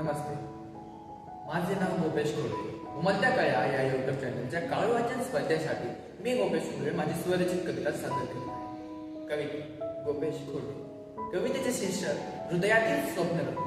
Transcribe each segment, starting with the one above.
नमस्ते. माझे नाव गोपेश कोळे उमलत्या कळ्या या युट्यूब चॅनलच्या काळ वाचन स्पर्धेसाठी मी गोपेश कोळे माझी स्वरचित कविता सादर करत आहे. कविता गोपेश खोडे कवितेचे शीर्षक हृदयातील स्वप्नरत्न.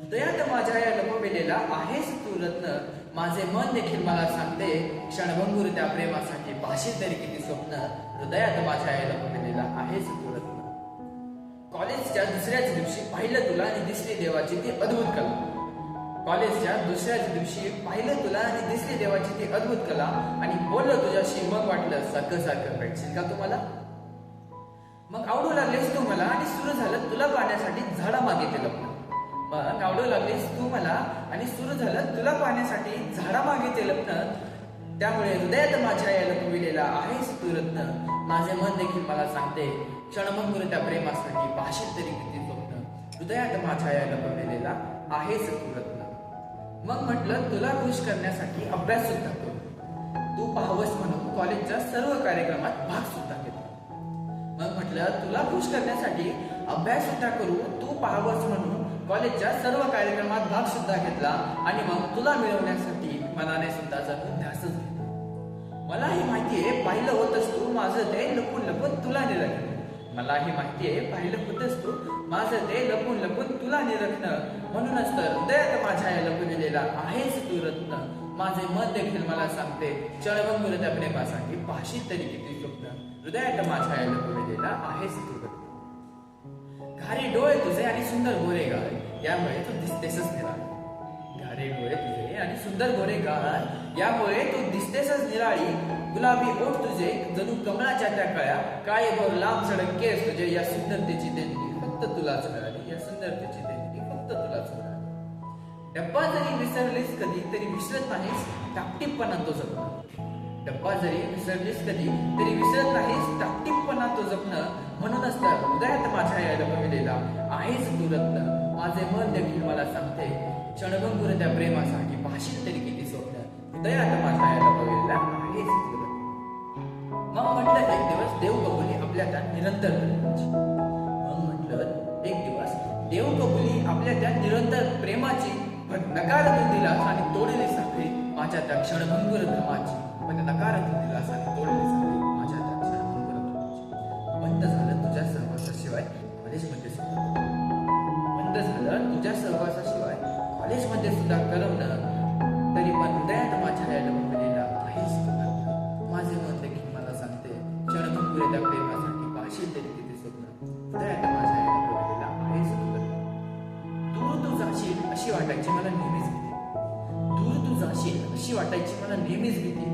हृदयात माझ्या या लपविलेला आहेस तू रत्न. माझे मन देखील मला सांगते क्षणभंगुर त्या प्रेमासाठी भाषे तरी किती स्वप्न. हृदयात माझ्या या लपविलेला आहेस तू रत्न. कॉलेजच्या दुसऱ्याच दिवशी पाहिलं तुला आणि दिसली देवाची ती अद्भुत कला. कॉलेजच्या दुसऱ्याच दिवशी पाहिलं तुला आणि दिसली देवाची ती अद्भुत कला आणि बोललं तुझ्याशी मग वाटलं सारखं सारखं भेटशील का तुम्हाला? मग आवडू लागलेस तू मला आणि सुरू झालं तुला पाहण्यासाठी झाडा मागे ते लपलं मग आवडू लागलीस तू मला आणि सुरू झालं तुला पाहण्यासाठी झाडा मागे ते लग्न. त्यामुळे हृदयात माझ्या यायला लपविलेला आहेस तू रत्न. माझे मन देखील मला सांगते क्षणभंगुर त्या प्रेमासाठी भाषेत तरी किती स्वप्न. हृदयात माझ्या या लपवलेला आहेस रत्न मग म्हटलं तुला खुश करण्यासाठी अभ्यास सुद्धा करू. तू पाहावस म्हणून कॉलेजच्या सर्व कार्यक्रमात भाग सुद्धा घेतला मग म्हटलं तुला खुश करण्यासाठी अभ्यास सुद्धा करू तू पाहावस म्हणून कॉलेजच्या सर्व कार्यक्रमात भाग सुद्धा घेतला आणि मग तुला मिळवण्यासाठी मनाने सुद्धा जणू ध्यासच घेतला. मलाही माहितीये पाहिलं होतस तू माझं ते लपून लपून तुला निरखणं. माहिती माहितीये पाहिलं होतस तू माझं ते लपून लपून तुला निरखणं. म्हणूनच तर हृदयात माझ्या या लपविलेला आहेस तू रत्न. माझे मत देखील मला सांगते चळवंग त्या प्रेमासाठी पाशी तरी किती स्वप्न. हृदयात माझ्या या लपविलेला आहेस तू रत्न. घारी डोळे तुझे आणि सुंदर गोरे गाळ यामुळे तू दिसतेसच निराळ. घारी डोळे तुझे आणि सुंदर गोरे गाळ यामुळे तू दिसतेसच निराळी. गुलाबी ओठ तुझे जणू कमळाच्या त्या कळ्या. काळे भर लांब सडक केस तुझे या सुंदरतेची देणगी फक्त तुलाच मिळाली. या सुंदरतेची देणगी फक्त तुलाच मिळाली. डब्बा जरी विसरलीस कधी तरी विसरत नाहीस टापटीपणा तो जपणं डब्बा जरी विसरलीस कधी तरी विसरत नाहीस टापटीपणा तो जपणं म्हणूनच तर हृदयात माझ्या या लपविलेला आहेच दुरत्न. माझे मन देखील मला सांगते क्षणभंगुर त्या प्रेमासाठी भाषण तरी किती स्वप्न हृदयात माझ्या या लपविलेला मग म्हटलं एक दिवस देव कबुली आपल्या त्या निरंतर प्रेमाची. मग म्हटलं एक दिवस देव कबुली आपल्या त्या निरंतर प्रेमाची पण नकार तू दिलास आणि तोडली साखळी माझ्या त्या क्षणभंगुर धर्माची पण नकार तू दिलास आणि तोडली साखळी माझ्या त्या क्षणभंगुर बंद झालं तुझ्या सहवासाशिवाय कॉलेजमध्ये सुद्धा बंद झालं तुझ्या सहवासाशिवाय कॉलेजमध्ये सुद्धा करमणं तरी पण हृदयात माझ्या या लपलेला काहीच माझे मन देखील मला सांगते क्षणभंगुर त्या प्रेमासाठी भाषेत तरी तिथे स्वप्न. हृदयात माझ्या या लपलेला आहेच दूर तू जाशील अशी वाटायची मला नेहमीच भीती. दूर तू जाशील अशी वाटायची मला नेहमीच भीती.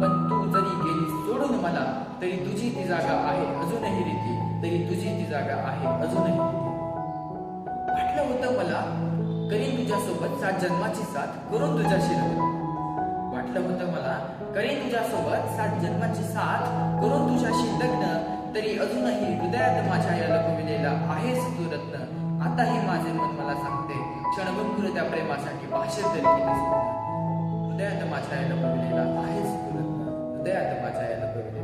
पण तू जरी गेली सोडून मला तरी तुझी ती जागा आहे अजूनही रीती. तरी तुझी ती जागा आहे अजूनही रीती. वाटलं होतं मला तरी तुझ्यासोबत सात जन्माची साथ करून तुझ्याशी लग्न वाटलं होतं मला करीन तुझ्यासोबत सात जन्माची साथ करून तुझ्याशी लग्न तरी अजूनही हृदयात माझ्या या लपविलेला आहेस तू रत्न. आताही माझे मन मला सांगते क्षणभंगुर त्या प्रेमासाठी भाषेत तरी किती हृदयात माझ्या या लपविलेला आहेस तू रत्न. हृदयात माझ्या या लपविलेला